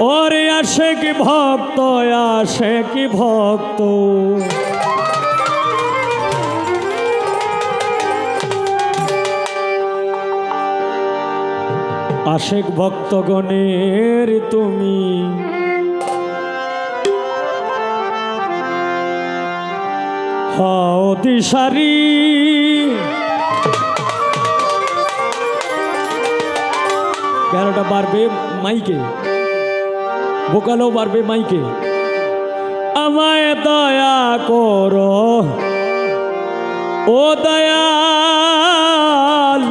ওরে আসে কি ভক্ত, আসে কি ভক্ত? আশেক ভক্তগণের তুমি? হও দিশারি। কেনটা বাড়বে মাইকে। বোকালো বাড়বে মাইকে। আমায় দয়া করো। ও দয়াল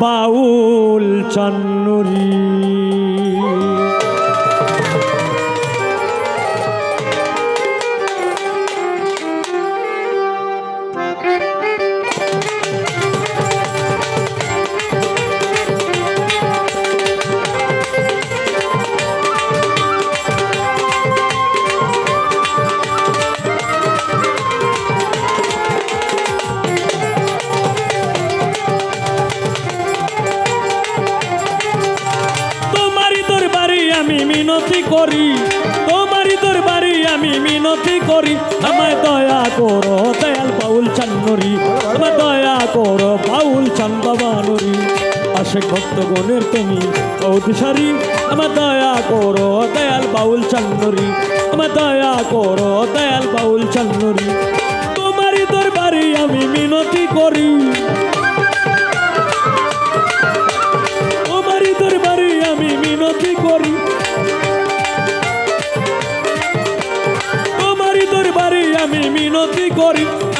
বাউল চান্নুরি। করি। তোমারই দরবারি আমি মিনতি করি। আমায় দয়া করো দয়াল বাউল চান্নরি আমায় দয়া করো বাউল চান আশে আশেক ভক্তগণের তুমি ঔদিশারি আমার দয়া করো দয়াল বাউল চান্নরি আমার দয়া করো দয়াল বাউল চান্নরি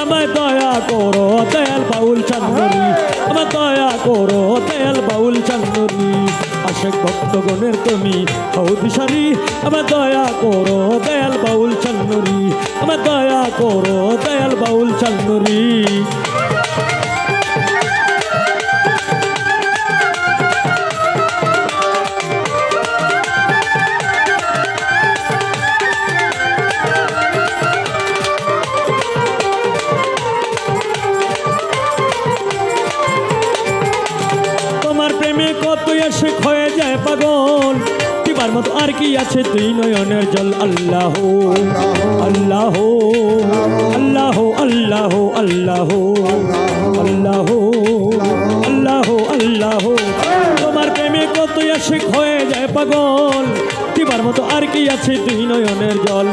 আমায় দয়া করো, দয়াল বাউল চান্দরি আমার দয়া করো, দয়াল বাউল চান্দরি আশেক ভক্তগণের তুমি হৌদিশারি আমার দয়া করো, দয়াল বাউল চান্দরি আমার দয়া করো, দয়াল বাউল চান্দরি দিবার মতো আর কি আছে? তুই নয়নের জল, আল্লাহ আল্লাহ আল্লাহ আল্লাহ আল্লাহ আল্লাহ আল্লাহ আল্লাহ। তোমার প্রেমে কত আসে হয়ে যায় পাগল? দিবার মতো আর কি আছে? তুই নয়নের জল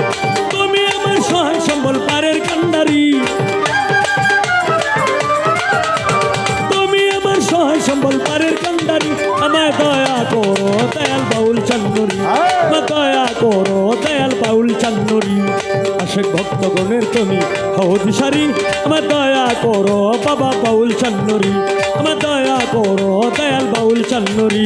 দয়াল পাউল চান্দরি। আশেক ভক্তগণের তুমি হৌদিশারি আমার দয়া করো বাবা পাউল চান্দরি। আমার দয়া করো দয়াল বাউল চান্দরি।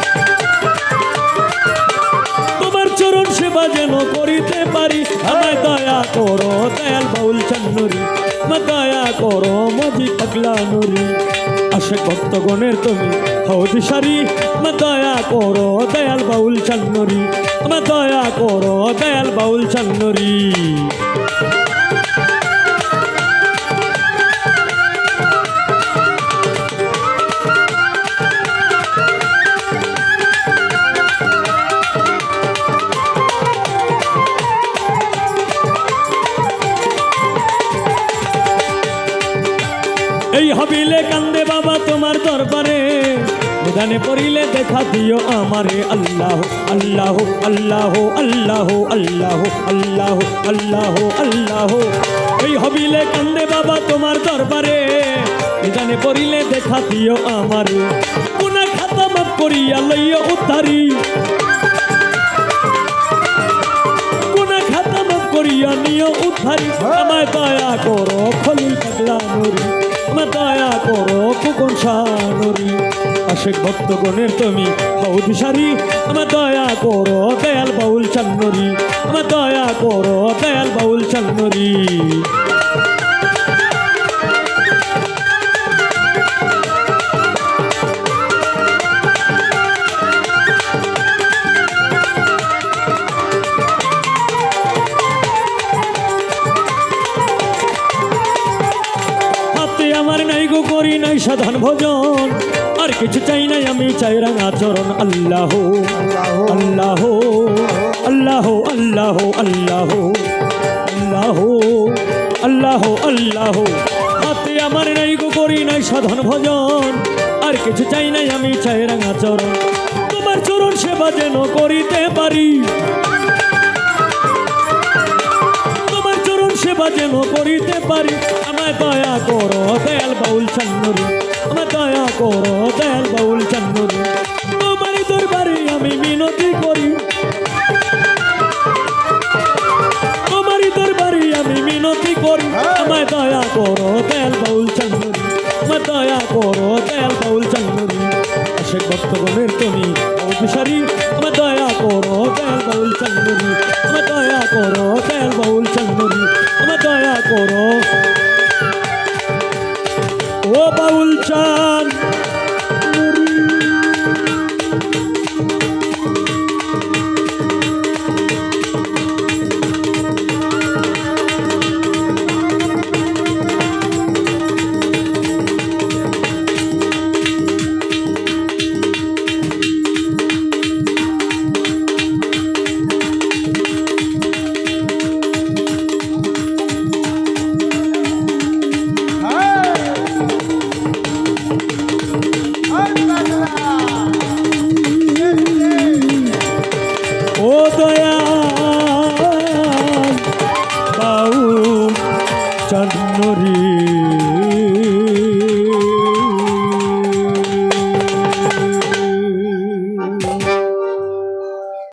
করিতে আমায় দয়া করো, দয়াল বাউল চান্নুরি আমার দয়া করো মজি পাগলা নুরি। আশেক ভক্তগণের তুমি হৌদিশারি আমার দয়া করো, দয়াল বাউল চান্নুরি আমার দয়া করো, দয়াল বাউল চান্নুরি হবিলে কান্দে বাবা তোমার দরবারে। নিদানে পড়িলে দেখা দিও আমারে। আল্লাহ আল্লাহ আল্লাহ আল্লাহ আল্লাহ আল্লাহ আল্লাহ আল্লাহ। এই হবিলে কান্দে বাবা তোমার দরবারে। নিদানে পড়িলে দেখা দিও আমারে। কোনা খাতা মাপ করিয়া লইয়া উদ্ধারি। তুমিও উদ্ধারি। আমায় দয়া করো খলিল পাগলা দয়া করো কুকুন শানুরি আশেক ভক্তগণের তুমি হৌদিশারি আমার দয়া করো, দয়াল বাউল চান্নরি। আমার দয়া করো, দয়াল বাউল চান্নরি। নাই গো, করি নাই সাধারণ ভোজন। আর কিছু চাই নাই, আমি চাই রাঙা চরণ আল্লাহ আল্লাহ আল্লাহ আল্লাহ আল্লাহ আল্লাহ আল্লাহ আল্লাহ। হাতে আমার নাই গো, করি নাই সাধন ভজন। আর কিছু চাই নাই, আমি চাই রাঙা চরণ তোমার চরণ সেবা যেন করিতে পারি। সেবা যেন করিতে পারি। আমায় দয়া করো, দয়াল বাউল চান্নরি। আমার দয়া করো, দয়াল বাউল চান্নরি। তোমার দরবারে আমি মিনতি করি। তোমার দরবারে আমি মিনতি করি। আমায় দয়া করো, দয়াল বাউল চান্নরি। আমার দয়া করো, দয়াল বাউল চান্নরি। আশেক ভক্তগণের তুমি অধুসারি আমার দয়া করো, দয়াল বাউল চান্নরি। আমার দয়া করো, দয়াল বাউল চান্নরি। চান্দরী